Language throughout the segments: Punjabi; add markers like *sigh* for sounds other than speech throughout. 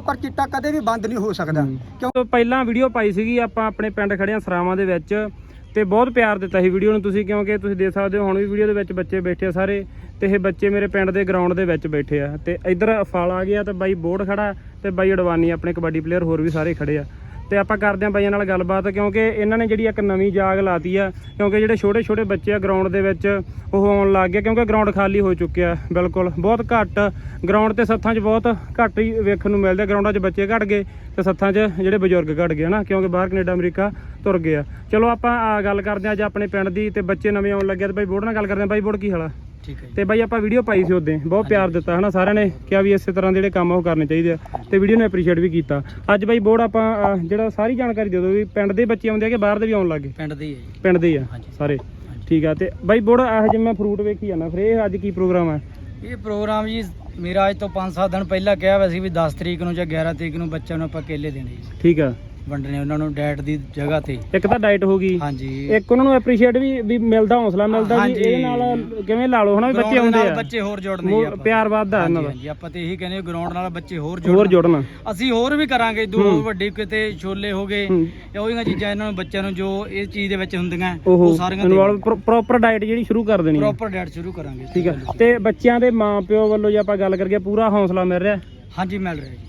ਪਰ ਚਿੱਟਾ ਕਦੇ ਵੀ ਬੰਦ ਨਹੀਂ ਹੋ ਸਕਦਾ। ਕਿਉਂ? ਤੋਂ ਪਹਿਲਾਂ ਵੀਡੀਓ ਪਾਈ ਸੀਗੀ ਆਪਾਂ ਆਪਣੇ ਪਿੰਡ ਖੜਿਆ ਸਰਾਵਾਂ ਦੇ ਵਿੱਚ ਤੇ ਬਹੁਤ ਪਿਆਰ ਦਿੱਤਾ ਸੀ ਵੀਡੀਓ ਨੂੰ ਤੁਸੀਂ ਕਿਉਂਕਿ ਤੁਸੀਂ ਦੇਖ ਸਕਦੇ ਹੋ ਹੁਣ ਵੀ ਵੀਡੀਓ ਦੇ ਵਿੱਚ ਬੱਚੇ ਬੈਠੇ ਆ ਸਾਰੇ ਤੇ ਇਹ ਬੱਚੇ ਮੇਰੇ ਪਿੰਡ ਦੇ ਗਰਾਊਂਡ ਦੇ ਵਿੱਚ ਬੈਠੇ ਆ। ਤੇ ਇੱਧਰ ਫਲ ਆ ਗਿਆ ਤੇ ਬਾਈ ਬੋਰਡ ਖੜਾ ਤੇ ਬਾਈ ਅਡਵਾਨੀ ਆਪਣੇ ਕਬੱਡੀ ਪਲੇਅਰ ਹੋਰ ਵੀ ਸਾਰੇ ਖੜੇ ਆ। ਤੇ ਆਪਾਂ ਕਰਦੇ ਆਂ ਬਾਈਆਂ ਨਾਲ ਗੱਲਬਾਤ, ਕਿਉਂਕਿ ਇਹਨਾਂ ਨੇ ਜਿਹੜੀ ਇੱਕ ਨਵੀਂ ਜਾਗ ਲਾਤੀ ਆ, ਕਿਉਂਕਿ ਜਿਹੜੇ ਛੋਟੇ ਛੋਟੇ ਬੱਚੇ ਆ ਗਰਾਊਂਡ ਦੇ ਵਿੱਚ, ਉਹ ਆਉਣ ਲੱਗ ਗਏ, ਕਿਉਂਕਿ ਗਰਾਊਂਡ ਖਾਲੀ ਹੋ ਚੁੱਕਿਆ, ਬਿਲਕੁਲ, ਬਹੁਤ ਘੱਟ ਗਰਾਊਂਡ ਤੇ ਸੱਥਾਂ 'ਚ ਬਹੁਤ ਘੱਟ ਹੀ ਵੇਖਣ ਨੂੰ ਮਿਲਦੇ ਗਰਾਊਂਡਾਂ 'ਚ ਬੱਚੇ ਘਟ ਗਏ, ਤੇ ਸੱਥਾਂ 'ਚ ਜਿਹੜੇ ਬਜ਼ੁਰਗ ਘਟ ਗਏ, ਹਨਾ, ਕਿਉਂਕਿ ਬਾਹਰ ਕੈਨੇਡਾ, ਅਮਰੀਕਾ ਤੁਰ ਗਏ ਆ। ਚਲੋ ਆਪਾਂ ਗੱਲ ਕਰਦੇ ਆਂ ਅੱਜ ਆਪਣੇ ਪਿੰਡ ਦੀ, ਤੇ ਬੱਚੇ ਨਵੇਂ ਆਉਣ ਲੱਗੇ ਆ, ਤੇ ਬਾਈ ਬੋੜ ਨਾਲ ਗੱਲ ਕਰਦੇ ਆਂ ਬਾਈ ਬੋੜ ਕੀ ਹਾਲ ਆ? ਠੀਕ ਹੈ ਤੇ ਬਾਈ ਆਪਾਂ ਵੀਡੀਓ ਪਾਈ ਸੀ ਉਹਦੇ ਬਹੁਤ ਪਿਆਰ ਦਿੱਤਾ ਹਨਾ ਸਾਰਿਆਂ ਨੇ ਕਿਹਾ ਵੀ ਇਸੇ ਤਰ੍ਹਾਂ ਦੇ ਜਿਹੜੇ ਕੰਮ ਉਹ ਕਰਨੇ ਚਾਹੀਦੇ ਆ ਤੇ ਵੀਡੀਓ ਨੂੰ ਐਪਰੀਸ਼ੀਏਟ ਵੀ ਕੀਤਾ। ਅੱਜ ਬਾਈ ਬੋੜ ਆਪਾਂ ਅਹ, ਜਿਹੜਾ ਸਾਰੀ ਜਾਣਕਾਰੀ ਦੇ ਦਿਓ ਵੀ ਪਿੰਡ ਦੇ ਬੱਚੇ ਆਉਂਦੇ ਆ ਕਿ ਬਾਹਰ ਦੇ ਵੀ ਆਉਣ ਲੱਗੇ ਪਿੰਡ ਦੇ ਹੀ ਜੀ। ਪਿੰਡ ਦੇ ਹੀ ਆ ਹਾਂਜੀ। ਸਾਰੇ। ਠੀਕ ਆ ਤੇ ਬਾਈ ਬੋੜ ਇਹੋ ਜਿਹਾ ਮੈਂ ਫਰੂਟ ਵੇਖੀ ਜਾਂਦਾ ਫਿਰ ਇਹ ਅੱਜ ਕੀ ਪ੍ਰੋਗਰਾਮ ਆ? ਇਹ ਪ੍ਰੋਗਰਾਮ ਜੀ ਮੇਰਾ ਅੱਜ ਤੋਂ 5-7 ਦਿਨ ਪਹਿਲਾਂ ਕਿਹਾ ਹੋਇਆ ਸੀ ਵੀ 10 ਤਰੀਕ ਨੂੰ ਜਾਂ 11 ਤਰੀਕ ਨੂੰ ਬੱਚਿਆਂ ਨੂੰ ਆਪਾਂ ਕੇਲੇ ਦੇਣੇ ਜੀ। ਠੀਕ ਆ। ਵੰਡਣੇ ਉਹਨਾਂ ਨੂੰ ਡੈਟ ਦੀ ਜਗ੍ਹਾ ਤੇ। ਇੱਕ ਤਾਂ ਡਾਈਟ ਹੋ ਗਈ। ਹਾਂਜੀ। ਇੱਕ ਉਹਨਾਂ ਨੂੰ ਐਪਰੀਸ਼ੀਏਟ ਵੀ ਵੀ ਮਿਲਦਾ ਹੌਸਲਾ ਮਿਲਦਾ ਵੀ। ਇਹਦੇ ਨਾਲ ਕਿਵੇਂ ਲਾ ਲਓ ਹਨਾ ਵੀ ਬੱਚੇ ਆਉਂਦੇ ਆ। ਬੱਚੇ ਹੋਰ ਜੋੜਨੇ ਜੀ ਆਪਾਂ। ਪਿਆਰ ਵੱਧਦਾ ਇਹਨਾਂ ਦਾ। ਹਾਂਜੀ ਆਪਾਂ ਤੇ ਇਹੀ ਕਹਿੰਦੇ ਗਰਾਊਂਡ ਨਾਲ ਬੱਚੇ ਹੋਰ ਹੋਰ ਜੋੜਨ। ਅਸੀਂ ਹੋਰ ਵੀ ਕਰਾਂਗੇ ਦੋ ਹੂੰ। ਵੱਡੇ ਕਿਤੇ ਛੋਲੇ ਹੋ ਗਏ ਹੂੰ। ਇਹ ਉਹੀਆਂ ਚੀਜ਼ਾਂ ਇਹਨਾਂ ਨੂੰ ਬੱਚਿਆਂ ਨੂੰ ਜੋ ਇਹ ਚੀਜ਼ ਦੇ ਵਿੱਚ ਹੁੰਦੀਆਂ ਉਹ ਉਹ ਸਾਰੀਆਂ ਇਨਵੋਲਵ ਪ੍ਰੋਪਰ ਡਾਈਟ ਜਿਹੜੀ ਸ਼ੁਰੂ ਕਰ ਦੇਣੀ ਪ੍ਰੋਪਰ ਡੈਟ ਸ਼ੁਰੂ ਕਰਾਂਗੇ ਠੀਕ ਆ। ਤੇ ਬੱਚਿਆਂ ਦੇ ਮਾਪਿਓ ਵੱਲੋਂ ਜੇ ਆਪਾਂ ਗੱਲ ਕਰੀਏ ਪੂਰਾ ਹੌਸਲਾ ਮਿਲ ਰਿਹਾ? ਹਾਂਜੀ ਮਿਲ ਰਿਹਾ ਜੀ।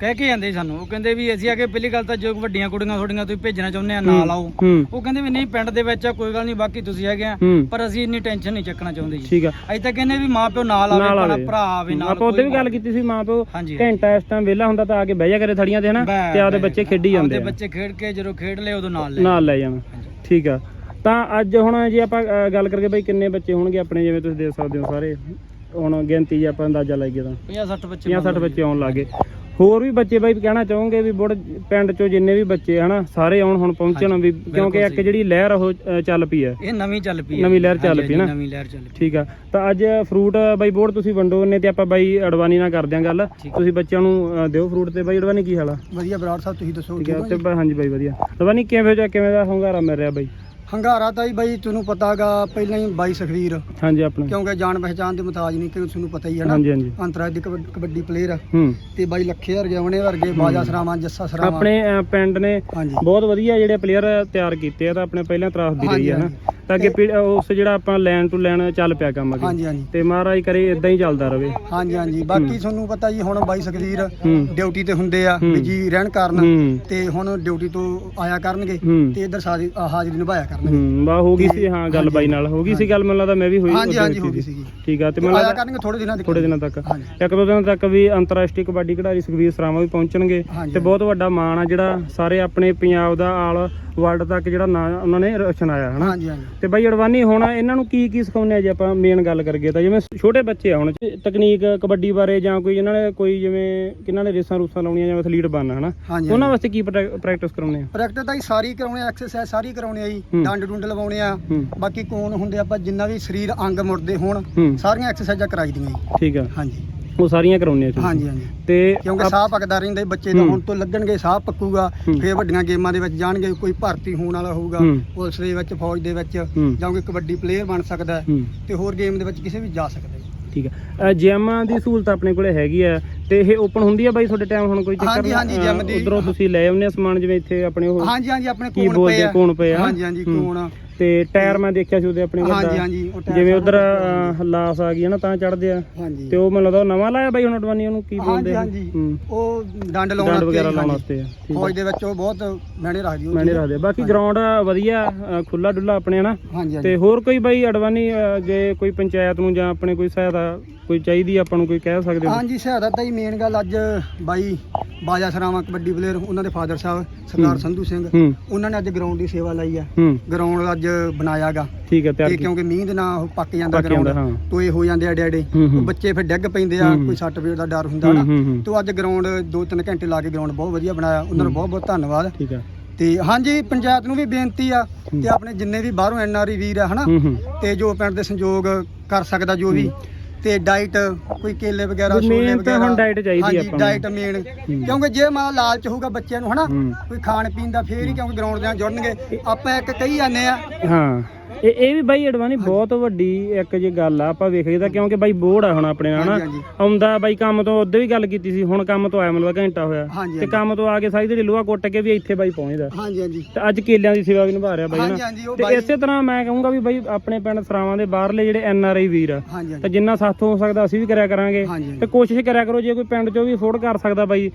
ਕਹਿ ਕੇ ਜਾਂਦੇ ਸੀ ਸਾਨੂੰ। ਉਹ ਕਹਿੰਦੇ ਵੀ ਅਸੀਂ ਆ ਕੇ ਪਹਿਲੀ ਗੱਲ ਤਾਂ ਜੋ ਵੱਡੀਆਂ ਕੁੜੀਆਂ ਤੁਹਾਡੀਆਂ ਤੁਸੀਂ ਭੇਜਣਾ ਚਾਹੁੰਦੇ ਆ ਨਾਲ ਆਓ ਹੂੰ। ਉਹ ਕਹਿੰਦੇ ਵੀ ਨਹੀਂ ਪਿੰਡ ਦੇ ਵਿੱਚ ਆ ਕੋਈ ਗੱਲ ਨਹੀਂ ਬਾਕੀ ਤੁਸੀਂ ਹੈਗੇ ਆ। ਹੂੰ। ਪਰ ਅਸੀਂ ਇੰਨੀ ਟੈਨਸ਼ਨ ਨਹੀਂ ਚੱਕਣਾ ਚਾਹੁੰਦੇ ਜੀ। ਠੀਕ ਆ। ਅਸੀਂ ਤਾਂ ਕਹਿੰਦੇ ਵੀ ਮਾਪਿਓ ਨਾਲ ਆਵੇ ਨਾਲ ਆਵੇ। ਭਰਾ ਆਵੇ ਨਾਲ ਆਪਾਂ ਉਹਦੇ ਵੀ ਕੋਈ ਗੱਲ ਕੀਤੀ ਸੀ ਮਾਪਿਓ ਹਾਂਜੀ। ਘੰਟਾ ਇਸ ਟਾਈਮ ਵਿਹਲਾ ਹੁੰਦਾ ਤਾਂ ਆ ਕੇ ਬਹਿ ਜਾ ਕਰੇ ਥੜੀਆਂ ਤੇ ਹਨਾ? ਬੈ- ਤੇ ਆਪਦੇ ਬੈ- ਬੱਚੇ ਖੇਡੀ ਜਾਂਦੇ ਆਪਦੇ ਆ। ਬੱਚੇ ਖੇਡ ਕੇ ਜਦੋਂ ਖੇਡ ਲਏ ਉਦੋਂ ਨਾਲ ਲੈ ਨਾਲ ਲੈ ਜਾਵਾਂ। ਠੀਕ ਆ। ਤਾਂ ਅੱਜ ਹੁਣ ਜੇ ਆਪਾਂ ਅ, ਗੱਲ ਕਰਕੇ ਬਈ ਕਿੰਨੇ ਬੱਚੇ ਹੋਣਗੇ ਆਪਣੇ ਜਿਵੇਂ ਤੁਸੀਂ ਦੇਖ ਸਕਦੇ ਹੋ ਸਾਰੇ। ਹੁਣ ਗਿਣਤੀ ਜੇ ਆਪਾਂ ਅੰਦਾਜ਼ਾ ਲਾਈਏ ਤਾਂ। 50 60 ਬੱਚੇ 50 60 ਬੱਚੇ ਆਉਣ ਲੱਗੇ ਹੋਰ ਵੀ ਬੱਚੇ ਬਾਈ ਕਹਿਣਾ ਚਾਹੋਗੇ ਵੀ ਬੁੜ ਪਿੰਡ ਚੋਂ ਜਿੰਨੇ ਵੀ ਬੱਚੇ ਹਨਾ ਸਾਰੇ ਆਉਣ ਹੁਣ ਪਹੁੰਚਣ ਵੀ ਕਿਉਂਕਿ ਇੱਕ। ਜਿਹੜੀ ਲਹਿਰ ਉਹ ਚੱਲ ਪਈ ਹੈ। ਇਹ ਨਵੀਂ ਚੱਲ ਪਈ ਹੈ। ਨਵੀਂ ਲਹਿਰ ਚੱਲ ਪਈ ਨਾ। ਨਵੀਂ ਲਹਿਰ ਚੱਲ ਪਈ। ਠੀਕ ਆ। ਤਾਂ ਅੱਜ ਫਰੂਟ ਬਾਈ ਬੋੜ ਤੁਸੀਂ ਵੰਡੋ ਨੇ ਤੇ ਆਪਾਂ ਬਾਈ ਅਡਵਾਨੀ ਨਾਲ ਕਰਦੇ ਆਂ ਗੱਲ। ਤੁਸੀਂ ਬੱਚਿਆਂ ਨੂੰ ਦਿਓ ਫਰੂਟ ਤੇ ਬਾਈ ਅਡਵਾਨੀ ਕੀ ਹਾਲ ਆ? ਵਧੀਆ ਬਰਾੜ ਸਾਹਿਬ ਤੁਸੀਂ ਦੱਸੋ ਠੀਕ ਆ ਤੇ ਹਾਂਜੀ ਬਾਈ ਵਧੀਆ। ਅਡਵਾਨੀ ਕਿਵੇਂ ਜਾ ਕਿਵੇਂ ਦਾ ਹੁੰਗਾਰਾ ਮਿਲ ਰਿਹਾ ਬਾਈ? ਹੰਗਾਰਾ ਤਾਂ ਹੀ ਬਾਈ ਤੁਹਾਨੂੰ ਪਤਾਗਾ ਪਹਿਲਾਂ ਹੀ ਬਾਈ ਸਖਵੀਰ। ਹਾਂਜੀ ਆਪਣੇ। ਕਿਉਂਕਿ ਜਾਣ ਪਹਿਚਾਣ ਦੇ ਮੁਤਾਜ ਨਹੀਂ ਕਿ ਤੁਹਾਨੂੰ ਪਤਾ ਹੀ ਹੈ ਨਾ। ਹਾਂਜੀ ਹਾਂਜੀ। ਕਬੱਡੀ ਕਬੱਡੀ ਪਲੇਅਰ ਹੂੰ। ਤੇ ਬਾਈ ਲੱਖੇ ਵਰਗੇ ਉਹਨੇ ਵਰਗੇ ਬਾਜਾ ਸਰਾਵਾਂ ਜੱਸਾ ਸਰਾਵਾਂ। ਆਪਣੇ ਪਿੰਡ ਨੇ ਹਾਂਜੀ। ਬਹੁਤ ਵਧੀਆ ਜਿਹੜੇ ਪਲੇਅਰ ਤਿਆਰ ਕੀਤੇ ਆ ਤਾਂ ਆਪਣੇ ਪਹਿਲਾਂ ਤਰਾਸ ਦੀ ਰਹੀ ਹੈ ਨਾ। ਹਾਂਜੀ, ਤਾਂ ਅੱਗੇ ਉਸ ਜਿਹੜਾ ਆਪਾਂ ਲੈਣ ਟੂ ਲੈਣ ਚੱਲ ਪਿਆ ਕੰਮ ਅੱਗੇ। ਹਾਂਜੀ ਹਾਂਜੀ। ਤੇ ਮਹਾਰਾਜ ਕਰੇ ਇਦਾਂ ਹੀ ਚੱਲਦਾ ਰਵੇ। ਹਾਂਜੀ ਹਾਂਜੀ। ਬਾਕੀ ਤੁਹਾਨੂੰ ਪਤਾ ਜੀ ਹੁਣ ਬਾਈ ਸਖਵੀਰ ਹੂੰ। ਡਿਊਟੀ ਤੇ ਹੁੰਦੇ ਆ ਹੂੰ। ਵੀ ਜੀ ਰਹਿਣ ਕਾਰਨ। ਹੂੰ। ਤੇ ਹੁਣ ਡਿਊਟੀ ਤੋਂ ਆਇਆ ਕਰਨਗੇ ਹੂੰ। ਤੇ ਇਧਰ ਸਾਜੀ ਹਾਜ਼ਰੀ ਨਿਭਾਇਆ ਕਰਨਗੇ। ਹੂੰ ਬਾ ਹੋ ਗਈ ਸੀ। ਹਾਂ ਗੱਲ ਬਾਈ ਨਾਲ ਹੋ ਗਈ ਸੀ ਗੱਲ ਮੈਨੂੰ ਲੱਗਦਾ ਮੈਂ ਵੀ ਹੋਈ ਹਾਂਜੀ ਹਾਂਜੀ ਹੋ ਗਈ ਸੀ। ਸੀਗੀ। ਠੀਕ ਆ ਤੇ ਮੈਨੂੰ ਆਇਆ ਲੱਗਦਾ ਕਰਨਗੇ ਥੋੜੇ ਦਿਨਾਂ ਦੇ ਥੋੜੇ ਦਿਨਾਂ ਤੱਕ। ਹਾਂਜੀ। ਇੱਕ ਦੋ ਦਿਨਾਂ ਤੱਕ ਵੀ ਅੰਤਰਰਾਸ਼ਟਰੀ ਕਬੱਡੀ ਖਿਡਾਰੀ ਸੁਖਵੀਰ ਸਰਾਵਾਂ ਵੀ ਪਹੁੰਚਣਗੇ। ਹਾਂਜੀ। ਤੇ ਬਹੁਤ ਵੱਡਾ ਮਾਣ ਆ ਜਿਹੜਾ ਸਾਰੇ ਆਪਣੇ ਪੰਜਾਬ ਦਾ ਆਲ ਵਰਲਡ ਤੱਕ ਜਿਹੜਾ ਨਾਂ ਉਹਨਾਂ ਨੇ ਰੋਸ਼ਨ ਆਇਆ ਹਨਾ? ਹਾਂਜੀ ਹਾਂਜੀ। ਤੇ ਬਾਈ ਅਡਵਾਨੀ ਹੁਣ ਇਹਨਾਂ ਨੂੰ ਕੀ ਕੀ ਸਿਖਾਉਂਦੇ ਆ ਜੇ ਆਪਾਂ ਮੇਨ ਗੱਲ ਕਰੀਏ ਤਾਂ? ਜਿਵੇਂ ਛੋਟੇ ਬੱਚੇ ਆ ਹੁਣ ਤਕਨੀਕ ਕਬੱਡੀ ਬਾਰੇ ਜਾਂ ਕੋਈ ਇਹਨਾਂ ਨੇ ਕੋਈ ਜਿਵੇਂ ਕਿਹਨਾਂ ਨੇ ਰੇਸਾਂ ਰੂਸਾਂ ਲਾਉਣੀਆਂ ਜਾਂ ਐਥਲੀਟ ਬਣਨਾ ਹਨਾ? ਉਹਨਾਂ ਵਾਸਤੇ ਕੀ ਪ੍ਰੈਕਟਿਸ ਕਰਾਉਂਦੇ ਆ? ਪ੍ਰੈਕਟਿਸ ਤਾਂ ਜੀ ਸਾਰੀ ਕਰਾਉਣੇ ਐਕਸਰਸਾਈਜ਼ ਸਾਰੀ ਕਰਾਉਣੇ ਆ ਜੀ। ਹੂੰ। ਡੰਡ ਡੁੰਡ ਲਵਾਉਣੇ ਆ। ਹੂੰ। ਬਾਕੀ ਕੋਣ ਹੁੰਦੇ ਆਪਾਂ ਜਿੰਨਾ ਵੀ ਸਰੀਰ ਅੰਗ ਮੁੜਦੇ ਹੋਣ ਹੂੰ। ਸਾਰੀਆਂ ਐਕਸਰਸਾਈਜ਼ਾਂ ਕਰਾਈ ਦੀਆਂ ਜੀ। ਠੀਕ ਆ। ਹਾਂਜੀ। ਉਹ ਸਾਰੀਆਂ ਕਰਾਉਂਦੇ ਆ ਤੁਸੀਂ। ਹਾਂਜੀ ਹਾਂਜੀ ਤੇ ਕਿਉਂਕਿ ਆਪ- ਸਾਹ ਪੱਕਦਾ ਰਹਿੰਦਾ ਜੀ, ਬੱਚੇ ਹੂੰ। ਹੁਣ ਤੋਂ ਲੱਗਣਗੇ ਸਾਹ ਪੱਕੂਗਾ ਹੂੰ। ਫੇਰ ਵੱਡੀਆਂ ਗੇਮਾਂ ਦੇ ਵਿੱਚ ਜਾਣਗੇ ਕੋਈ ਭਰਤੀ ਹੋਣ ਵਾਲਾ ਹੋਊਗਾ ਹੂੰ। ਪੁਲਿਸ ਦੇ ਵਿੱਚ ਫੌਜ ਦੇ ਵਿੱਚ ਹੂੰ ਜਾਂ ਕੋਈ ਕਬੱਡੀ ਪਲੇਅਰ ਬਣ ਸਕਦਾ ਹੈ ਹੂੰ ਤੇ ਹੋਰ ਗੇਮ ਦੇ ਵਿੱਚ ਕਿਸੇ ਵੀ ਜਾ ਸਕਦਾ ਜੀ ਠੀਕ ਆ ਜਿਮ ਦੀ ਸਹੂਲਤ ਆਪਣੇ ਕੋਲੇ ਹੈਗੀ ਆ ਤੇ ਇਹ ਓਪਨ ਹੁੰਦੀ ਆ ਬਾਈ ਤੁਹਾਡੇ ਟਾਈਮ ਹੁਣ ਕੋਈ ਚੱਕਰ ਹਾਂਜੀ, ਹਾਂਜੀ, gym ਦੀ- ਉਧਰੋਂ ਤੁਸੀਂ ਲੈ ਆਉਂਦੇ ਆ ਸਮਾਨ ਜਿਵੇਂ ਇੱਥੇ ਆਪਣੇ ਉਹ ਹਾਂਜੀ ਹਾਂਜੀ ਆਪਣੇ ਕੀ ਕੋਣ ਬੋਲਦੇ ਪਏ ਆ ਕੋਣ ਪਏ ਆ ਹਾਂਜੀ ਹਾਂਜੀ ਹੂੰ। ਕੋਣ ਤੇ ਟਾਇਰ ਮੈਂ ਦੇਖਿਆ ਸੀ ਉਹਦੇ ਆਪਣੇ ਹਾਂਜੀ ਹਾਂਜੀ ਉਹ ਟਾਇਰ ਜਿਵੇਂ ਉਧਰ ਲਾਸ ਆ ਗਈ ਹੈ ਨਾ ਤਾਂ ਚੜਦੇ ਆ। ਹਾਂਜੀ। ਤੇ ਉਹ ਮੈਨੂੰ ਲੱਗਦਾ ਉਹ ਨਵਾਂ ਲਾਇਆ ਬਾਈ ਹੁਣ ਅਡਵਾਨੀ ਉਹਨੂੰ ਕੀ ਬੋਲਦੇ ਹਾਂਜੀ ਆ? ਹਾਂਜੀ। ਉਹ ਡੰਡ ਲਾਉਣ ਡੰਡ ਵਾਸਤੇ ਵਗੈਰਾ ਲਾਉਣ ਹਾਂਜੀ। ਵਾਸਤੇ ਆ ਠੀਕ ਆ। ਫੌਜ ਦੇ ਵਿੱਚ ਉਹ ਬਹੁਤ ਮਹਿਣੇ ਰੱਖਦੀ ਉਹ ਮੈਨੇ। ਰੱਖਦੇ ਆ। ਬਾਕੀ ਗਰਾਊਂਡ ਵਧੀਆ ਖੁੱਲਾ ਡੁੱਲਾ ਆਪਣੇ ਹਨਾ। ਹਾਂਜੀ ਹਾਂਜੀ। ਤੇ ਹੋਰ ਕੋਈ ਬਾਈ ਅਡਵਾਨੀ ਅ, ਜੇ ਕੋਈ ਪੰਚਾਇਤ ਨੂੰ ਜਾਂ ਆਪਣੇ ਕੋਈ ਸਹਾਇਤਾ ਕੋਈ ਚਾਹੀਦੀ ਆਪਾਂ ਨੂੰ ਕੋਈ ਕਹਿ ਸਕਦੇ ਹੋ? ਹਾਂਜੀ ਸਹਾਇਤਾ ਤਾਂ ਹੀ ਮੇਨ ਗੱਲ ਅੱਜ ਬਾਈ ਬਾਜਾ ਸਰਾਵਾਂ ਕਬੱਡੀ ਪਲੇਅਰ ਉਹਨਾਂ ਦੇ ਫਾਦਰ ਸਾਹਿਬ ਸਰਦਾਰ ਹੂੰ। ਸੰਧੂ ਸਿੰਘ ਹੂੰ। ਉਹਨਾਂ ਨੇ ਅੱਜ ਗਰਾਊਂਡ ਦੀ ਸੇਵਾ ਲਈ ਆ। ਹੂੰ। ਗਰਾਊਂਡ ਅੱਜ ਬਣਾਇਆਗਾ। ਠੀਕ ਹੈ ਤਿਆਰ ਕਿਉਂਕਿ ਮੀਂਹ ਦੇ ਨਾਲ ਉਹ ਪੱਕ ਜਾਂਦਾ ਪੱਕ ਜਾਂਦਾ, ਗਰਾਊਂਡ ਹਾਂ। ਹੋ ਜਾਂਦੇ ਆ ਡੇਡੇ ਹੂੰ ਹੂੰ। ਬੱਚੇ ਫਿਰ ਡਿੱਗ ਪੈਂਦੇ ਆ ਹੂੰ। ਕੋਈ ਸੱਟ ਫੇਟ ਦਾ ਡਰ ਹੁੰਦਾ ਹੂੰ ਨਾ। ਹੂੰ ਹੂੰ ਤੋਂ ਅੱਜ ਗਰਾਊਂਡ 2-3 ਘੰਟੇ ਲਾ ਕੇ ਗਰਾਊਂਡ ਬਹੁਤ ਵਧੀਆ ਬਣਾਇਆ। ਉਹਨਾਂ ਹੂੰ। ਬਹੁਤ ਬਹੁਤ ਧੰਨਵਾਦ। ਠੀਕ ਆ। ਤੇ ਹਾਂਜੀ ਪੰਚਾਇਤ ਨੂੰ ਵੀ ਬੇਨਤੀ ਆ ਹੂੰ। ਤੇ ਆਪਣੇ ਜਿੰਨੇ ਵੀ ਬਾਹਰੋਂ ਐਨਆਰਈ ਵੀਰ ਆ ਹਨਾ? ਹੂੰ ਹੂੰ। ਤੇ ਜੋ ਪਿੰਡ ਦੇ ਸੰਯੋਗ ਕਰ ਸਕਦਾ ਜੋ ਵੀ। ਤੇ ਡਾਈਟ ਕੋਈ ਕੇਲੇ ਵਗੈਰਾ ਛੋਲੇ main ਤਾਂ ਵਗੈਰਾ। ਹੁਣ diet ਚਾਹੀਦੀ ਹਾਂਜੀ ਆਪਾਂ। ਡਾਈਟ ਮੇਨ ਕਿਉਂਕਿ ਜੇ ਮਾਂ ਲਾਲਚ ਹੋਊਗਾ ਬੱਚਿਆਂ ਨੂੰ ਹਨਾ ਹੂੰ। ਕੋਈ ਖਾਣ ਪੀਣ ਦਾ ਫੇਰ ਹੀ ਕਿਉਂਕਿ ਗਰਾਊਂਡ ਦੇ ਨਾਲ ਜੁੜਨਗੇ। ਆਪਾਂ ਇੱਕ ਕਹੀ ਜਾਂਦੇ ਆ ਹਾਂ। ਇਹ ਇਹ ਵੀ ਬਾਈ ਅਡਵਾਨੀ ਬਹੁਤ ਵੱਡੀ ਇੱਕ ਜੇ ਗੱਲ ਆ ਆਪਾਂ ਵੇਖੀਏ ਤਾਂ ਕਿਉਂਕਿ ਬਾਈ ਬੋਰਡ ਆ ਹੁਣ ਆਪਣੇ ਨਾਲ ਹਾਂਜੀ। ਆਉਂਦਾ ਬਾਈ ਕੰਮ ਤੋਂ ਉਹਦੇ ਵੀ ਗੱਲ ਕੀਤੀ ਸੀ ਹੁਣ ਕੰਮ ਤੋਂ ਆਇਆ ਮਤਲਬ ਘੰਟਾ ਹੋਇਆ। ਹਾਂਜੀ, ਤੇ ਕੰਮ ਤੋਂ ਆ ਕੇ ਸਾਰੀ ਜਿਹੜੀ ਲੋਹਾ ਕੁੱਟ ਕੇ ਵੀ ਇੱਥੇ ਬਾਈ ਪਹੁੰਚਦਾ। ਹਾਂਜੀ ਹਾਂਜੀ। ਤੇ ਅੱਜ ਕੇਲਿਆਂ ਦੀ ਸੇਵਾ ਵੀ ਨਿਭਾ ਰਿਹਾ ਬਾਈ ਹਾਂਜੀ ਨਾ ਹਾਂਜੀ ਉਹ ਤੇ ਬਾਈ ਇਸੇ ਤਰ੍ਹਾਂ ਮੈਂ ਕਹੂੰਗਾ ਵੀ ਬਾਈ ਆਪਣੇ ਪਿੰਡ ਸਰਾਵਾਂ ਦੇ ਬਾਹਰਲੇ ਜਿਹੜੇ ਐਨ ਆਰ ਆਈ ਵੀਰ ਆ ਹਾਂਜੀ ਤੇ ਜਿੰਨਾ ਸਾਥੋਂ ਹੋ ਸਕਦਾ ਅਸੀਂ ਵੀ ਕਰਿਆ ਕਰਾਂਗੇ। ਹਾਂਜੀ ਤੇ ਕੋਸ਼ਿਸ਼ ਕਰਿਆ ਕਰੋ ਜੇ ਕੋਈ ਪਿੰਡ ਚੋਂ ਵੀ ਅਫੋਰਡ ਕਰ ਸਕਦਾ ਬਾਈ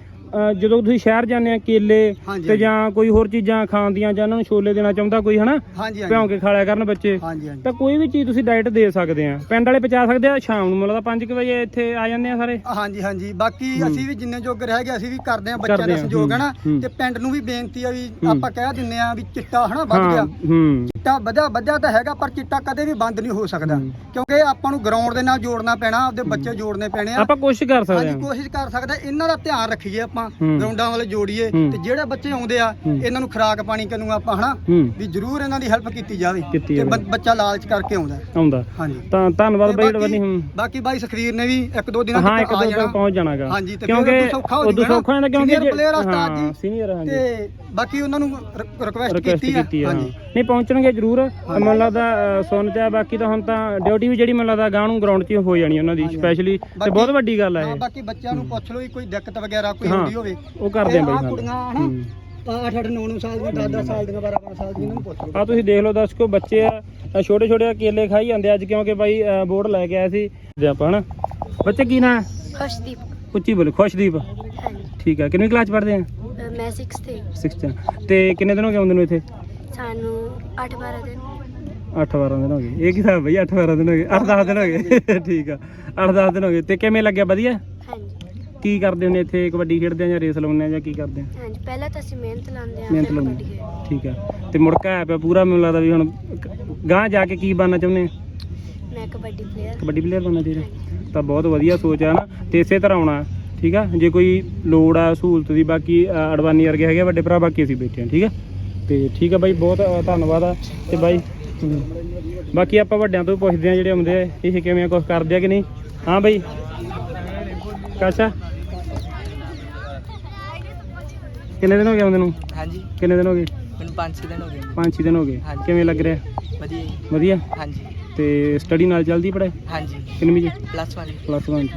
ਜਦੋਂ ਤੁਸੀਂ ਸ਼ਹਿਰ ਜਾਂਦੇ ਆ ਕੇਲੇ ਹਾਂਜੀ, ਤੇ ਜਾਂ ਕੋਈ ਹੋਰ ਚੀਜ਼ਾਂ ਖਾਣ ਦੀਆਂ ਜਾਂ ਉਹਨਾਂ ਨੂੰ ਛੋਲੇ ਦੇਣਾ ਚਾਹੁੰਦਾ ਕੋਈ ਹਨਾ? ਹਾਂਜੀ ਭਿਉਂ ਹਾਂਜੀ। ਕੇ ਖਾ ਲਿਆ ਕਰਨ ਬੱਚੇ। ਹਾਂਜੀ ਹਾਂਜੀ। ਤਾਂ ਕੋਈ ਵੀ ਚੀਜ਼ ਤੁਸੀਂ ਡਾਈਟ ਦੇ ਸਕਦੇ ਆ। ਪਿੰਡ ਵਾਲੇ ਪਹੁੰਚਾ ਸਕਦੇ ਆ ਸ਼ਾਮ ਨੂੰ ਮਤਲਬ 5 ਵਜੇ ਇੱਥੇ ਆ ਜਾਂਦੇ ਆ ਸਾਰੇ? ਹਾਂਜੀ ਹਾਂਜੀ। ਬਾਕੀ ਅਸੀਂ ਵੀ ਜਿੰਨੇ ਜੋਗ ਰਹਿ ਗਏ ਅਸੀਂ ਵੀ ਕਰਦੇ ਆ ਬੱਚਿਆਂ ਕਰਦੇ ਦਾ ਹਾਂ, ਸਹਿਯੋਗ ਹੈ ਨਾ ਹੂੰ। ਤੇ ਪਿੰਡ ਨੂੰ ਵੀ ਬੇਨਤੀ ਆ ਵੀ ਹੂੰ। ਆਪਾਂ ਕਹਿ ਦਿੰਨੇ ਆ ਵੀ ਚਿੱਟਾ ਹਨਾ ਵੱਧ ਗਿਆ। ਹੂੰ ਚਿੱਟਾ ਵਧਿਆ ਵਧਿਆ ਤਾਂ ਹੈਗਾ ਪਰ ਚਿੱਟਾ ਕਦੇ ਵੀ ਬੰਦ ਨਹੀਂ ਹੋ ਸਕਦਾ। ਹੂੰ। ਕਿਉਂਕਿ ਆਪਾਂ ਨੂੰ ਗਰਾਊਂਡ ਦੇ ਨਾਲ ਜੋੜਨਾ ਪੈਣਾ ਆਪਦੇ ਬੱਚੇ ਜੋੜਨੇ ਪੈਣੇ ਆ। ਆਪਾਂ ਕੋਸ਼ਿਸ਼ ਕਰ ਸਕਦੇ ਹਾਂਜੀ ਆ। ਕੋਸ਼ਿਸ਼ ਕਰ ਸਕਦੇ ਇਹਨਾਂ ਦਾ ਧਿਆਨ ਰੱਖੀਏ ਆਪਾਂ। ਹੂੰ। ਗਰਾਊਂਡਾਂ ਵਾਲੇ ਜੋੜੀਏ। ਤੇ ਜਿਹੜੇ ਬੱਚੇ ਆਉਂਦੇ ਆ। ਇਹਨਾਂ ਨੂੰ ਖੁਰਾਕ ਪਾਣੀ ਕਿਨੂੰ ਆਪਾਂ ਹਨਾ? ਵੀ ਜ਼ਰੂਰ ਇਹਨਾਂ ਦੀ ਹੈਲਪ ਕੀਤੀ ਜਾਵੇ ਤੇ ਬੱਚਾ ਲਾਲਚ ਕਰਕੇ ਆਉਂਦਾ। ਆਉਂਦਾ। ਹਾਂਜੀ। ਤਾਂ ਧੰਨਵਾਦ ਬਾਈ ਬਾਕੀ- ਅਡਵਾਨੀ ਹੂੰ ਬਾਕੀ ਬਾਈ ਸਖਰੀਰ ਨੇ ਵੀ ਇੱਕ ਦੋ ਦਿਨਾਂ ਤੱਕ ਆ ਜਾਣਾ। ਤੱਕ ਪਹੁੰਚ ਜਾਣਾਗਾ। ਹਾਂਜੀ, ਤੇ ਕਿਉਂਕਿ ਸੌਖਾ ਹੋ ਹੁੰਦਾ ਕਿਉਂਕਿ ਆ ਉਸਤਾਦ ਜੀ। ਸੀਨੀਅਰ ਹਾਂਜੀ। ਤੇ ਬਾਕੀ ਉਹਨਾਂ ਨੂੰ ਰਿਕੁਐਸਟ ਰਿਕਵੈਸਟ ਕੀਤੀ ਆ। ਕੀਤੀ ਆ ਹਾਂ। ਹਾਂਜੀ। ਨਹੀਂ ਪਹੁੰਚਣਗੇ ਜ਼ਰੂਰ ਮੈਨੂੰ ਲੱਗਦਾ ਅ, ਸੁਣ ਤੇ ਆ, ਬਾਕੀ ਤਾਂ ਹੁਣ ਤਾਂ ਡਿਊਟੀ ਵੀ ਜਿਹੜੀ ਮੈਨੂੰ ਲੱਗਦਾ ਗਾਂ ਨੂੰ ਗਰਾਊਂਡ 'ਚ ਹੀ ਹੋ ਜਾਣੀ ਉਹਨਾਂ ਦੀ ਹਾਂਜੀ। ਸਪੈਸ਼ਲੀ ਤੇ ਬਹੁਤ ਵੱਡੀ ਗੱਲ ਆ ਹਾਂ ਇਹ। ਬਾਕੀ ਬੱਚਿਆਂ ਨੂੰ ਪੁੱਛ ਲਓ ਵੀ ਕੋਈ ਦਿੱਕਤ ਵਗੈਰਾ ਕੋਈ ਹਾਂ। ਹੁੰਦੀ ਹੋਵੇ। ਉਹ ਕਰਦੇ ਆ ਬਾਈ ਸਾਨੂੰ ਕੁੜੀਆਂ ਹਨਾ? 8 8 9 9 ਸਾਲ ਦੀਆਂ 10 10 ਸਾਲ ਦੀਆਂ 12 12 ਸਾਲ ਦੀਆਂ ਇਹਨਾਂ ਨੂੰ ਪੁੱਛ ਲਓ। ਆ ਤੁਸੀਂ ਦੇਖ ਲਓ ਦਰਸ਼ਕੋ ਬੱਚੇ ਆ ਛੋਟੇ ਛੋਟੇ ਕੇਲੇ ਖਾਈ ਜਾਂਦੇ ਆ ਅੱਜ ਕਿਉਂਕਿ ਬਾਈ ਬੋਰਡ ਲੈ ਕੇ ਆਏ ਸੀ। ਤੇ ਆਪਾਂ ਹਨਾ? ਬੱਚੇ ਕੀ ਨਾਂ? ਹੈ? ਖੁਸ਼ਦੀਪ ਉੱਚੀ ਬੋਲੋ ਖੁਸ਼ਦੀਪ। ਹਾਂਜੀ। ਠੀਕ ਆ ਕਿੰਨੀ ਕਲਾਸ ਪੜ੍ਹਦੇ ਆ? ਮੈਂ 6 ਤੇ 6th ਤੇ ਕਿੰਨੇ ਦਿਨ ਹੋ ਗਏ ਆਉਂਦੇ ਨੂੰ ਇੱਥੇ? ਸਾਨੂੰ 8 12 ਦਿਨ। 8 12 ਦਿਨ ਹੋ ਗਏ। ਇਹ ਕੀ ਹਿਸਾਬ ਬਈ 8 12 ਦਿਨ ਹੋ ਗਏ? 8 10 ਦਿਨ ਹੋ ਗਏ। *laughs* ਠੀਕ ਆ। 8 10 ਦਿਨ ਹੋ ਗਏ। ਤੇ ਕਿਵੇਂ ਲੱਗਿਆ? ਵਧੀਆ? ਹਾਂਜੀ। ਕੀ ਕਰਦੇ ਹੁੰਦੇ ਇੱਥੇ? ਕਬੱਡੀ ਖੇਡਦੇ ਆ ਜਾਂ ਰੇਸ ਲਾਉਂਦੇ ਆ ਜਾਂ ਕੀ ਕਰਦੇ ਆ? ਹਾਂਜੀ ਪਹਿਲਾਂ ਤਾਂ ਅਸੀਂ ਮਿਹਨਤ ਲਾਉਂਦੇ ਮਿਹਨਤ ਆ। ਖੇਡਦੇ ਠੀਕ ਆ। ਤੇ ਮੁੜ ਕੇ ਆਇਆ ਪਿਆ ਪੂਰਾ? ਮੈਨੂੰ ਲੱਗਦਾ ਵੀ ਹੁਣ ਗਾਂ ਜਾ ਕੇ ਕੀ ਬਣਨਾ ਚਾਹੁੰਦੇ ਆ। ਮੈਂ ਕਬੱਡੀ ਪਲੇਅਰ ਕਬੱਡੀ ਪਲੇਅਰ ਬਣਨਾ ਚਾਹੀਦਾ। ਤਾਂ ਬਹੁਤ ਵਧੀਆ ਸੋਚ ਆ ਨਾ। ਤੇ ਇਸੇ ਤਰ੍ਹਾਂ ਆਉਣਾ ਠੀਕ ਆ? ਜੇ ਕੋਈ ਲੋੜ ਆ ਸਹੂਲਤ ਦੀ ਬਾਕੀ ਅਡਵਾਨੀ ਵਰਗੇ ਹੈਗੇ ਵੱਡੇ ਭਰਾ ਬਾਕੀ ਅਸੀਂ ਬੈਠੇ ਆ ਠੀਕ ਆ? ਤੇ ਠੀਕ ਆ ਬਾਈ ਬਹੁਤ ਧੰਨਵਾਦ ਆ। ਤੇ ਬਾਈ ਬਾਕੀ ਆਪਾਂ ਵੱਡਿਆਂ ਤੋਂ ਪੁੱਛਦੇ ਆ ਜਿਹੜੇ ਆਉਂਦੇ ਆ ਇਹ ਕਿਵੇਂ ਕੁਝ ਕਰਦੇ ਆ ਕਿ ਨਹੀਂ? ਹਾਂ ਬਾਈ। ਕਾਸ਼ਾ ਕਿੰਨੇ ਦਿਨ ਹੋ ਗਏ ਆਉਂਦੇ ਨੂੰ? ਹਾਂਜੀ। ਕਿੰਨੇ ਦਿਨ ਹੋ ਗਏ? ਮੈਨੂੰ 5-6 ਦਿਨ ਹੋ ਗਏ 5-6 ਦਿਨ ਹੋ ਗਏ। ਕਿਵੇਂ ਲੱਗ ਰਿਹਾ? ਵਧੀਆ ਵਧੀਆ? ਹਾਂਜੀ। ਤੇ ਸਟੱਡੀ ਨਾਲ ਚੱਲਦੀ ਪੜਾਈ ਹਾਂਜੀ। ਕਿੰਨਵੀਂ ਜੀ। ਪਲੱਸ 1 ਪਲੱਸ 1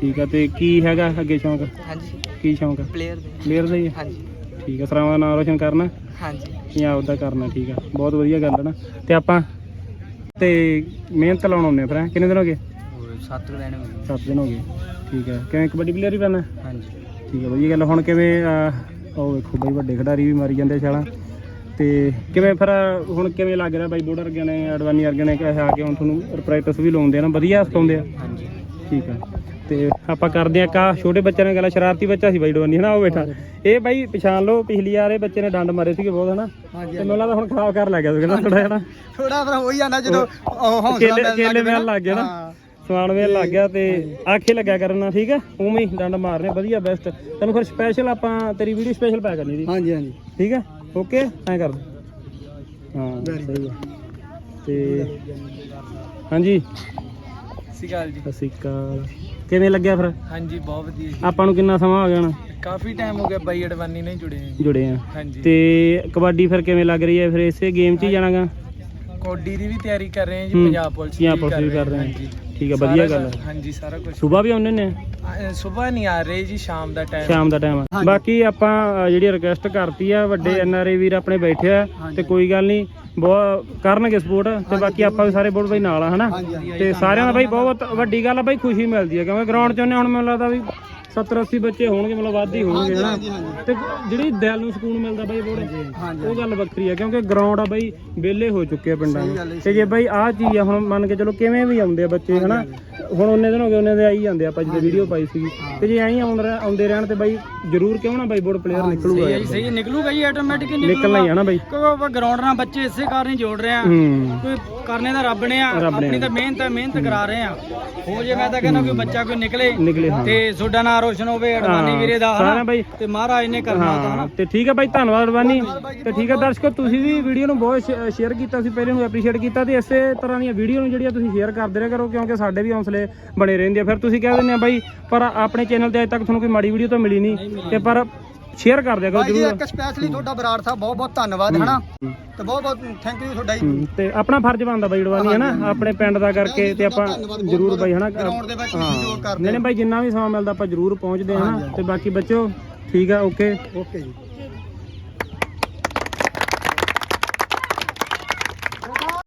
ਠੀਕ ਆ ਤੇ ਕੀ ਹੈਗਾ ਅੱਗੇ ਸ਼ੌਂਕ? ਹਾਂਜੀ। ਕੀ ਸ਼ੌਂਕ ਪਲੇਅਰ ਦੇ। ਪਲੇਅਰ ਦਾ ਹੀ ਆ? ਹਾਂਜੀ। ਠੀਕ ਆ ਸਰਾਵਾਂ ਦਾ ਨਾਮ ਰੋਸ਼ਨ ਕਰਨਾ? ਹਾਂਜੀ। ਪੰਜਾਬ ਦਾ ਕਰਨਾ ਠੀਕ ਆ। ਬਹੁਤ ਵਧੀਆ ਗੱਲ ਹੈ ਨਾ। ਤੇ ਆਪਾਂ ਤੇ ਮਿਹਨਤ ਲਾਉਣ ਆਉਂਦੇ ਫਿਰ ਹੈਂ? ਕਿੰਨੇ ਦਿਨ ਹੋ ਗਏ? 7 ਦਿਨ ਹੋ ਗਏ। 7 ਦਿਨ ਹੋ ਗਏ। ਠੀਕ ਆ। ਕਿਵੇਂ ਕਬੱਡੀ ਪਲੇਅਰ ਹੀ ਬਣਨਾ? ਹਾਂਜੀ। ਠੀਕ ਆ ਵਧੀਆ ਗੱਲ ਆ। ਹੁਣ ਕਿਵੇਂ ਅਹ, ਉਹ ਵੇਖੋ ਬਈ ਵੱਡੇ ਖਿਡਾਰੀ ਵੀ ਮਾਰੀ ਜਾਂਦੇ ਛਾਲਾਂ। ਤੇ ਕਿਵੇਂ ਫਿਰ ਹੁਣ ਕਿਵੇਂ ਲੱਗ ਰਿਹਾ ਬਾਈ ਬੋਰਡਰ ਵਰਗਿਆਂ ਨੇ ਅਡਵਾਨੀ ਵਰਗਿਆਂ ਨੇ ਕਿਹਾ ਆ ਕੇ ਹੁਣ ਤੁਹਾਨੂੰ ਪ੍ਰੈਕਟਿਸ ਵੀ ਲਾਉਂਦੇ ਆ ਨਾ ਵਧੀਆ ਸਿਖਾਉਂਦੇ ਆ। ਹਾਂਜੀ। ਠੀਕ ਆ। ਤੇ ਆਪਾਂ ਕਰਦੇ ਆ ਕਾ ਛੋਟੇ ਬੱਚਿਆਂ ਨਾਲ ਗੱਲ ਸ਼ਰਾਰਤੀ ਬੱਚਾ ਸੀ ਬਾਈ ਡਵਾਨੀ ਹਨਾ ਉਹ ਬੈਠਾ। ਇਹ ਬਾਈ ਪਛਾਣ ਲਓ ਪਿਛਲੀ ਵਾਰ ਇਹ ਬੱਚੇ ਨੇ ਡੰਡ ਮਾਰੇ ਸੀਗੇ ਬਹੁਤ ਹਨਾ। ਤੇ ਮੈਨੂੰ ਲੱਗਦਾ ਹੁਣ ਖਰਾਬ ਕਰਨ ਲੱਗ ਗਿਆ ਤੂੰ ਕਹਿੰਦਾ ਥੋੜਾ ਜਿਹਾ ਨਾ ਥੋੜਾ ਫਿਰ ਹੋ ਹੀ ਜਾਂਦਾ ਜਦੋਂ ਹੌਸਲਾ ਕੇਲੇ ਕੇਲੇ ਲੱਗ ਗਿਆ ਨਾ। ਹਾਂ। ਸਮਾਨ ਵੇਲ ਲੱਗ ਗਿਆ ਤੇ ਆਖੇ ਲੱਗਿਆ ਕਰਨਾ ਠੀਕ ਆ? ਉਵੇਂ ਹੀ ਡੰਡ ਮਾਰਨੇ ਵਧੀਆ ਬੈਸਟ ਤੈਨੂੰ ਫਿਰ ਸਪੈਸ਼ਲ ਆਪਾਂ ਤੇਰੀ ਵੀਡੀਓ ਸਪੈਸ਼ਲ ਪਾ ਕਰਨੀ ਦੀ ਹਾਂਜੀ ਹਾਂਜੀ। ਠੀਕ ਆ? ਓਕੇ ਐਂ ਕਰ ਦੇ। ਹਾਂ ਸਹੀ ਤੇ ਹਾਂਜੀ। ਸਿਕਾਲ ਜੀ। ਅਕਾਲ। ਕਿਵੇਂ ਲੱਗਿਆ ਫਿਰ? ਹਾਂਜੀ ਬਹੁਤ ਵਧੀਆ ਜੀ। ਆਪਾਂ ਨੂੰ ਕਿੰਨਾ ਸਮਾਂ ਹੋ ਗਿਆ ਹੁਣ? ਕਾਫੀ ਟਾਈਮ ਹੋ ਗਿਆ ਬਾਈ ਅਡਵਾਨੀ ਨਹੀਂ ਜੁੜੇ ਜੁੜੇ ਆ ਹਾਂਜੀ। ਤੇ ਕਬੱਡੀ ਫਿਰ ਕਿਵੇਂ ਲੱਗ ਰਹੀ ਹੈ ਫਿਰ ਇਸੇ ਗੇਮ 'ਚ ਹੀ ਜਾਣਾਗਾ ਕੋਡੀ ਦੀ ਵੀ ਤਿਆਰੀ ਕਰ ਰਹੇ ਹਾਂ ਜੀ ਹੂੰ। ਪੰਜਾਬ ਪੁਲਿਸ ਦੀ ਪੰਜਾਬ ਪੁਲਿਸ ਵੀ ਕਰ ਰਹੇ ਹਾਂ। ਹਾਂਜੀ। ਠੀਕ ਆ ਵਧੀਆ ਗੱਲ ਹੈ ਹਾਂਜੀ ਸਾਰਾ ਕੁਝ ਸਵੇਰ ਵੀ ਆਉਂਦੇ ਨੇ ਸਵੇਰ ਨਹੀਂ ਆ ਰਹੇ ਜੀ ਸ਼ਾਮ ਦਾ ਟਾਈਮ ਸ਼ਾਮ ਦਾ ਟਾਈਮ। ਬਾਕੀ ਆਪਾਂ ਅ, ਜਿਹੜੀ ਰਿਕਵੈਸਟ ਕਰਤੀ ਆ ਵੱਡੇ ਹਾਂਜੀ। ਐਨ ਆਰ ਆਈ ਵੀਰ ਆਪਣੇ ਬੈਠੇ ਆ। ਤੇ ਕੋਈ ਗੱਲ ਨਹੀਂ ਬਹੁਤ ਕਰਨਗੇ ਸਪੋਰਟ ਤੇ ਬਾਕੀ ਆਪਾਂ ਵੀ ਸਾਰੇ ਬਹੁਤ ਬਾਈ ਨਾਲ ਆ ਹਨਾ। ਤੇ ਸਾਰਿਆਂ ਦਾ ਬਾਈ ਬਹੁਤ ਵੱਡੀ ਗੱਲ ਆ ਬਾਈ ਖੁਸ਼ੀ ਮਿਲਦੀ ਆ ਕਿਉਂਕਿ ਗਰਾਊਂਡ 'ਚ ਉਹਨੇ ਹੁਣ ਮੈਨੂੰ ਲੱਗਦਾ ਵੀ 70 80 ਬੱਚੇ ਹੋਣਗੇ ਮਤਲਬ ਵੱਧ ਹੀ ਹੋਣਗੇ ਹਨਾ ਹਾਂਜੀ ਹਾਂਜੀ। ਤੇ ਜਿਹੜੀ ਦਿਲ ਨੂੰ ਸਕੂਨ ਮਿਲਦਾ ਬਾਈ ਹਾਂਜੀ ਉਹ ਗੱਲ ਵੱਖਰੀ ਆ ਕਿਉਂਕਿ ਗਰਾਊਂਡ ਆ ਬਾਈ ਵਿਹਲੇ ਹੋ ਚੁੱਕੇ ਆ ਪਿੰਡਾਂ ਸਹੀ ਗੱਲ ਤੇ ਜੇ ਬਾਈ ਆਹ ਚੀਜ਼ ਆ ਹੁਣ ਮੰਨ ਕੇ ਚਲੋ ਕਿਵੇਂ ਵੀ ਆਉਂਦੇ ਆ ਬੱਚੇ ਹਨਾ? ਹੁਣ ਉਹਨੇ ਦਿਨ ਹੋ ਗਏ ਉਹਨੇ ਦੇ ਆਈ ਜਾਂਦੇ ਆ ਆਪਾਂ ਜਦੋਂ ਵੀਡੀਓ ਪਾਈ ਤੇ ਜੇ ਐਂ ਰਹਿ- ਆਉਂਦੇ ਰਹਿਣ ਤੇ ਬਾਈ ਜ਼ਰੂਰ ਕਿਉਂ ਨਾ ਬਾਈ ਬੋਰਡ ਪਲੇਅਰ ਨਿਕਲੂਗਾ ਸਹੀ ਸਹੀ ਨਿਕਲੂਗਾ ਜੀ ਆਟੋਮੈਟਿਕ ਨਿਕਲਣਾ ਹੀ ਆ ਨਾ ਬਾਈ। ਕਿਉਂਕਿ ਆਪਾਂ ਗਰਾਊਂਡ ਨਾਲ ਬੱਚੇ ਇਸੇ ਕਾਰਨ ਹੀ ਜੋੜ ਰਹੇ ਆ। ਹੂੰ। ਕੋਈ ਕਰਨੇ ਦਾ ਰੱਬ ਨੇ ਆ ਆਪਣੀ। ਤਾਂ ਮਿਹਨਤ ਹੈ ਮਿਹਨਤ ਕਰਾ ਰਹੇ ਆ। ਹੋ ਜੇ ਮੈਂ ਤਾਂ ਕਹਿੰਦਾ ਕੋਈ ਬੱਚਾ ਕੋਈ ਨਿਕਲੇ ਨਿਕਲੇ ਹਾਂ। ਤੇ ਤੁਹਾਡਾ ਨਾਂ ਰੋਸ਼ਨ ਹੋਵੇ ਅਡਵਾਨੀ ਵੀਰੇ ਦਾ ਹਨਾ? ਬਾਈ ਤੇ ਮਹਾਰਾਜ ਨੇ ਕਰਨਾ ਤਾਂ ਹਨਾ? ਤੇ ਠੀਕ ਹੈ ਬਾਈ ਧੰਨਵਾਦ ਰਵਾਨੀ ਤੇ ਠੀਕ ਹੈ ਦਰਸ਼ਕੋ ਤੁਸੀਂ ਵੀ ਵੀਡੀਓ ਨੂੰ ਬਹੁਤ ਸ਼ੇਅਰ ਕੀਤਾ ਸੀ ਪਹਿਲੇ ਨੂੰ ਐਪਰੀਸ਼ੀਏਟ ਕੀਤਾ ਤੇ ਇਸੇ ਤਰ੍ਹਾਂ ਦੀਆਂ ਵੀਡੀਓ ਨੂੰ ਜਿਹੜੀਆਂ ਤੁਸੀਂ ਸ਼ੇਅਰ ਕਰਦੇ ਰਿਹਾ ਕਰੋ ਕਿਉਂਕਿ ਸਾਡੇ ਵੀ ਹੌਸਲੇ ਬਣੇ ਰਹਿੰਦੇ ਆ। ਫਿਰ ਤੁਸੀਂ ਕਹਿ ਦਿੰਦੇ ਆ ਬਾਈ ਪਰ ਆਪਣੇ ਚੈਨਲ ਤੇ ਅਜੇ ਤੱਕ ਤੁਹਾਨੂੰ ਕੋਈ ਮਾੜੀ ਵੀਡੀਓ ਤਾਂ ਮਿਲੀ ਨਹੀਂ ਤੇ ਪਰ ਸ਼ੇਅਰ ਕਰ ਦਿਆ ਕਰੋ ਜੀ ਜਰੂਰ। ਇੱਕ ਸਪੈਸ਼ਲੀ ਤੁਹਾਡਾ ਬਰਾੜ ਸਾਹਿਬ ਬਹੁਤ ਬਹੁਤ ਧੰਨਵਾਦ ਹਨਾ? ਤੇ ਬਹੁਤ ਬਹੁਤ ਥੈਂਕ ਯੂ ਤੁਹਾਡਾ ਜੀ। ਹੂੰ, ਤੇ ਆਪਣਾ ਫਰਜ਼ ਬਣਦਾ ਬਾਈ ਜੜਵਾਨੀ ਹੈ ਨਾ ਆਪਣੇ ਪਿੰਡ ਦਾ ਕਰਕੇ ਤੇ ਆਪਾਂ ਜਰੂਰ ਬਾਈ ਹਨਾ? ਗਰਾਊਂਡ ਦੇ ਵਿੱਚ ਹਾਂ। ਜੋ ਕਰਦੇ ਨਹੀਂ ਨਹੀਂ ਬਾਈ ਜਿੰਨਾ ਵੀ ਸਮਾਂ ਮਿਲਦਾ ਆਪਾਂ ਜਰੂਰ ਪਹੁੰਚਦੇ ਹਾਂ ਹਨਾ? ਤੇ ਬਾਕੀ ਬੱਚਿਓ ਠੀਕ ਆ ਓਕੇ। ਓਕੇ ਜੀ।